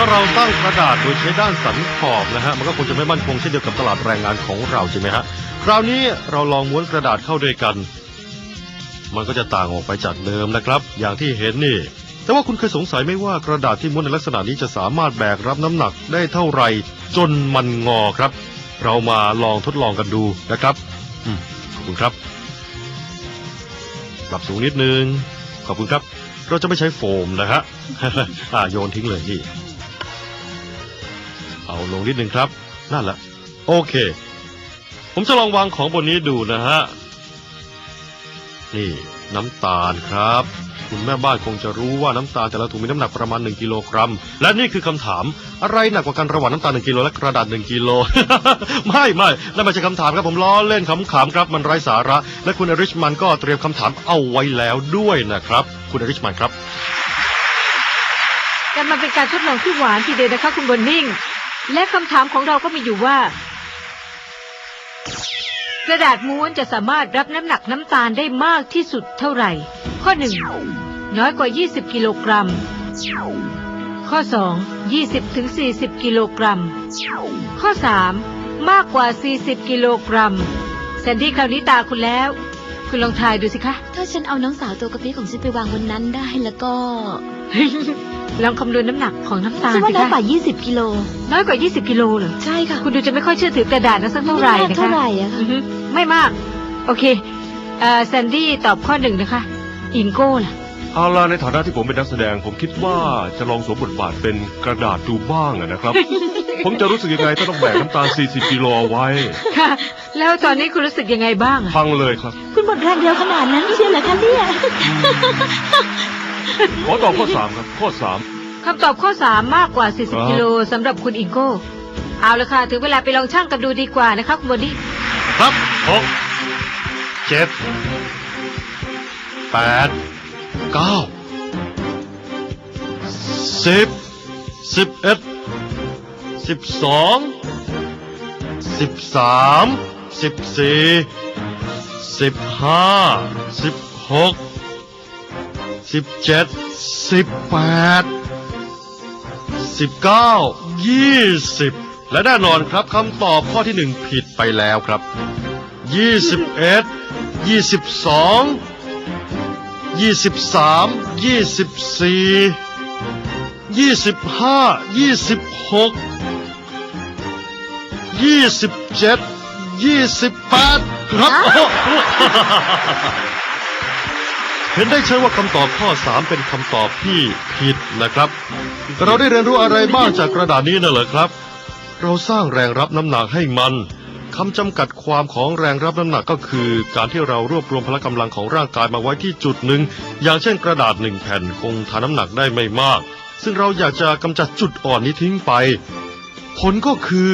ถ้าเราตั้งกระดาษโดยใช้ด้านสันขอบนะฮะมันก็คงจะไม่มั่นคงเช่นเดียวกับตลาดแรงงานของเราใช่ไหมฮะคราวนี้เราลองม้วนกระดาษเข้าด้วยกัน มันก็จะต่างออกไปจากเดิมนะครับ อย่างที่เห็นนี่ แต่ว่าคุณเคยสงสัยไหมว่ากระดาษที่ม้วนในลักษณะนี้จะสามารถแบกรับน้ำหนักได้เท่าไหร่จนมันงอครับ เรามาลองทดลองกันดูนะครับอืมขอบคุณครับปรับสูงนิดนึงขอบคุณครับ เราจะไม่ใช้โฟมนะฮะ อ่าโยนทิ้งเลยนี่ เอาลงนิดนึงครับ นั่นแหละ โอเค ผมจะลองวางของบนนี้ดูนะฮะ นี่น้ำตาลครับ คุณแม่บ้านคงจะรู้ว่าน้ำตาลแต่ละถุงมีน้ำหนักประมาณ 1กิโลกรัม และนี่คือคำถาม อะไรหนักกว่ากันระหว่างน้ำตาล 1กิโลและกระดาษ 1กิโล ไม่ไม่นั่นไม่ใช่คำถามครับผมล้อเล่นขำๆครับมันไร้สาระ และคุณอริชมันก็เตรียมคำถามเอาไว้แล้วด้วยนะครับ คุณอริชมันครับแต่มันเป็นการทดลองที่หวานทีเดียวนะคะคุณบนนิ่ง และคำถามของเราก็มีอยู่ว่า กระดาษม้วนจะสามารถรับน้ำหนักน้ำตาลได้มากที่สุดเท่าไหร่ ข้อหนึ่งน้อยกว่า 20 กิโลกรัม ข้อ 2 20ถึง40 กิโลกรัม ข้อ 3 มากกว่า 40 กิโลกรัมแซนดี้คราวนี้ตาคุณแล้ว คุณลองทายดูสิคะ ถ้าฉันเอาน้องสาวตัวกระปี้ของฉันไปวางบนนั้นได้แล้วก็ลองคำนวณน้ำหนักของน้ำตาลฉันว่าสิน้อยคะกว่า 20 กิโล น้อยกว่า 20 กิโลเหรอ ใช่ค่ะคุณดูจะไม่ค่อยเชื่อถือกระดาษนะสักเท่าไหร่ม่มกนะคะ เท่าไหร่อะอืค่ะอฮึไม่มาก โอเคเอ่อแซนดี้ตอบข้อหนึ่งนะคะ อิงโก้ล่ะ เอาล่ะในฐานะที่ผมเป็นนักแสดง ผมคิดว่าจะลองสวมบทบาทเป็นกระดาษดูบ้างอะนะครับ ผมจะรู้สึกยังไงถ้าต้องแบกน้ำตาล 40 กิโลเอาไว้ ค่ะ แล้วตอนนี้คุณรู้สึกยังไงบ้างอะพังเลยครับ คุณหมดแรงเร็วขนาดนั้นเชียวเหรอคะเนี่ย ขอตอบข้อ 3 ครับ ข้อ คำตอบข้อสามมากกว่า ครับ 40 กิโลสำหรับคุณอิงโก้ เอาละค่ะ ถึงเวลาไปลองช่างกันดูดีกว่านะคะคุณบอดี้ครับหกเจ็ดแปด เก้าสิบสิบเอ็ดสิบสองสิบสามสิบสี่สิบห้าสิบหกสิบเจ็ดสิบแปดสิบเก้ายี่สิบและแน่นอนครับคำตอบข้อที่หนึ่งผิดไปแล้วครับยี่สิบเอ็ดยี่สิบสอง ยี่สิบสามยี่สิบสี่ยี่สิบห้ายี่สิบหกยี่สิบเจ็ดยี่สิบแปดครับเห็นได้ใช่ว่าคำตอบข้อสามเป็นคำตอบที่ผิดนะครับ เราได้เรียนรู้อะไรบ้างจากกระดาษนี้น่ะเหรอครับ เราสร้างแรงรับน้ำหนักให้มัน คำจำกัดความของแรงรับน้ำหนักก็คือ การที่เรารวบรวมพละกำลังของร่างกายมาไว้ที่จุดหนึ่ง อย่างเช่นกระดาษหนึ่งแผ่นคงทานน้ำหนักได้ไม่มาก ซึ่งเราอยากจะกำจัดจุดอ่อนนี้ทิ้งไป ผลก็คือ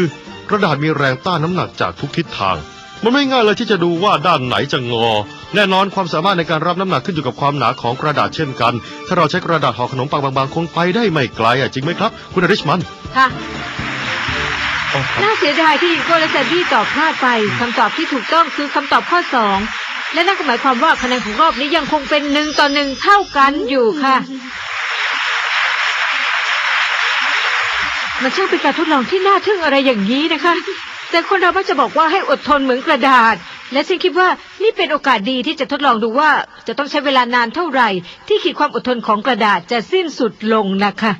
กระดาษมีแรงต้านน้ำหนักจากทุกทิศทาง มันไม่ง่ายเลยที่จะดูว่าด้านไหนจะงอ แน่นอนความสามารถในการรับน้ำหนักขึ้นอยู่กับความหนาของกระดาษเช่นกัน ถ้าเราใช้กระดาษห่อขนมปังบางๆคงไปได้ไม่ไกลอะจริงไหมครับ คุณอริชมันค่ะ น่าเสียดายที่อิงโก้และแซนดี้ตอบพลาดไปคำตอบที่ถูกต้องคือคำตอบข้อสองและนั่นก็หมายความว่าคะแนนของรอบนี้ยังคงเป็นหนึ่งต่อหนึ่งเท่ากันอยู่ค่ะ มันช่างเป็นการทดลองที่น่าทึ่งอะไรอย่างนี้นะคะ แต่คนเรามักจะบอกว่าให้อดทนเหมือนกระดาษ และฉันคิดว่านี่เป็นโอกาสดีที่จะทดลองดูว่า จะต้องใช้เวลานานเท่าไหร่ ที่ขีดความอดทนของกระดาษจะสิ้นสุดลงนะคะ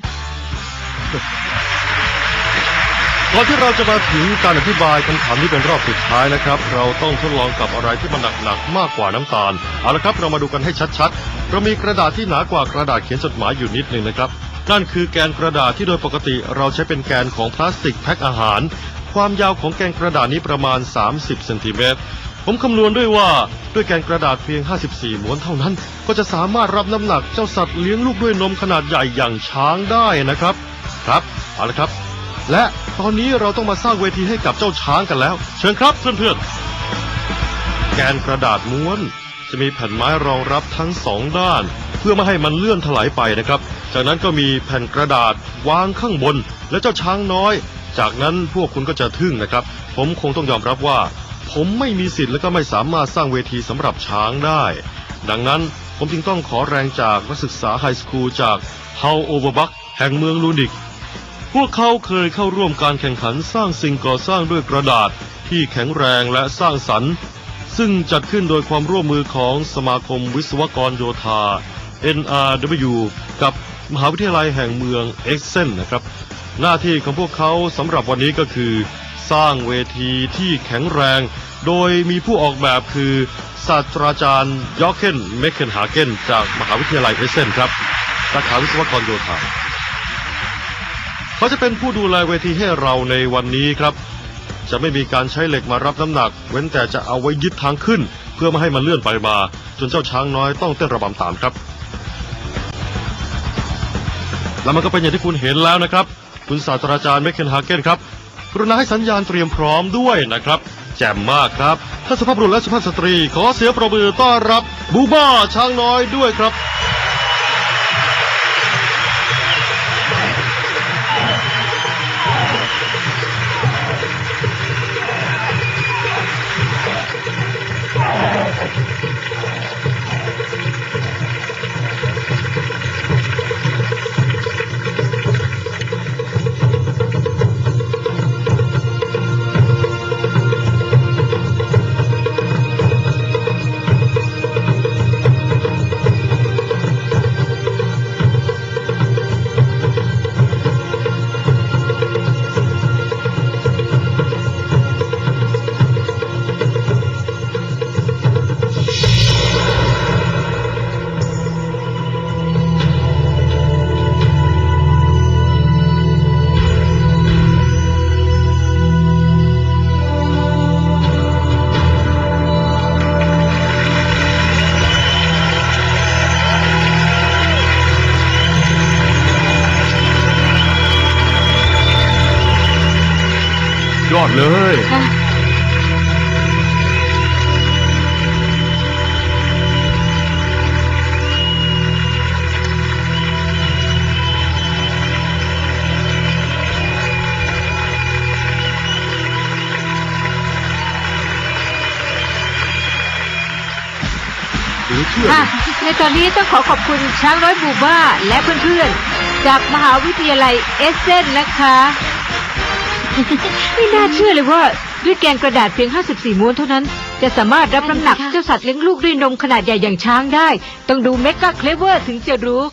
ก่อนที่เราจะมาถึงการอธิบายคำถามนี้เป็นรอบสุดท้ายนะครับ เราต้องทดลองกับอะไรที่มันหนักๆมากกว่าน้ำตาลเอาละครับเรามาดูกันให้ชัดๆเรามีกระดาษที่หนากว่ากระดาษเขียนจดหมายอยู่นิดหนึ่งนะครับนั่นคือแกนกระดาษที่โดยปกติเราใช้เป็นแกนของพลาสติกแพ็คอาหาร ความยาวของแกนกระดาษนี้ประมาณ 30เซนติเมตรผมคำนวณด้วยว่าด้วยแกนกระดาษเพียง 54ม้วนเท่านั้น ก็จะสามารถรับน้ำหนักเจ้าสัตว์เลี้ยงลูกด้วยนมขนาดใหญ่อย่างช้างได้นะครับ ครับเอาละครับ และ ตอนนี้เราต้องมาสร้างเวทีให้กับเจ้าช้างกันแล้ว เชิญครับเพื่อนๆ แกนกระดาษม้วน จะมีแผ่นไม้รองรับทั้งสองด้าน เพื่อไม่ให้มันเลื่อนถลายไปนะครับ จากนั้นก็มีแผ่นกระดาษวางข้างบน และเจ้าช้างน้อย จากนั้นพวกคุณก็จะทึ่งนะครับ ผมคงต้องยอมรับว่า ผมไม่มีสิทธิ์และก็ไม่สามารถสร้างเวทีสำหรับช้างได้ ดังนั้นผมจึงต้องขอแรงจากนักศึกษาไฮสคูลจากเฮาโอเวอร์บักแห่งเมืองลูนิก พวกเขาเคยเข้าร่วมการแข่งขันสร้างสิ่งก่อสร้างด้วยกระดาษที่แข็งแรงและสร้างสรรค์ ซึ่งจัดขึ้นโดยความร่วมมือของสมาคมวิศวกรโยธา NRW กับมหาวิทยาลัยแห่งเมืองเอ็กเซนนะครับ หน้าที่ของพวกเขาสำหรับวันนี้ก็คือ สร้างเวทีที่แข็งแรง โดยมีผู้ออกแบบคือศาสตราจารย์ยอร์เกนเมคเคนฮาเกนจากมหาวิทยาลัยเอเซนครับสาขาวิศวกรโยธา เขาจะเป็นผู้ดูแลเวทีให้เราในวันนี้ครับ จะไม่มีการใช้เหล็กมารับน้ำหนัก เว้นแต่จะเอาไว้ยึดทางขึ้น เพื่อไม่ให้มันเลื่อนไปมา จนเจ้าช้างน้อยต้องเต้นระบำตามครับ แล้วมันก็เป็นอย่างที่คุณเห็นแล้วนะครับ คุณศาสตราจารย์เมคเคนฮาเกนครับกรุณาให้สัญญาณเตรียมพร้อมด้วยนะครับ แจ่มมากครับท่านสุภาพบุรุษและสุภาพสตรี ขอเสียงประมือต้อนรับบูบ้าช้างน้อยด้วยครับ ดเลยค่ะหรือเชื่อ ค่ะในตอนนี้ต้องขอขอบคุณช้างน้อยบูบ้าและเพื่อนๆ จากมหาวิทยาลัยเอสเซนนะคะ ไม่น่าเชื่อเลยว่าด้วยแกนกระดาษเพียง 54 ม้วนเท่านั้น จะสามารถรับน้ำหนักใช่ค่ะเจ้าสัตว์เลี้ยงลูกด้วยนมขนาดใหญ่อย่างช้างได้ ต้องดูเมกะเคลเวอร์ถึงจะรู้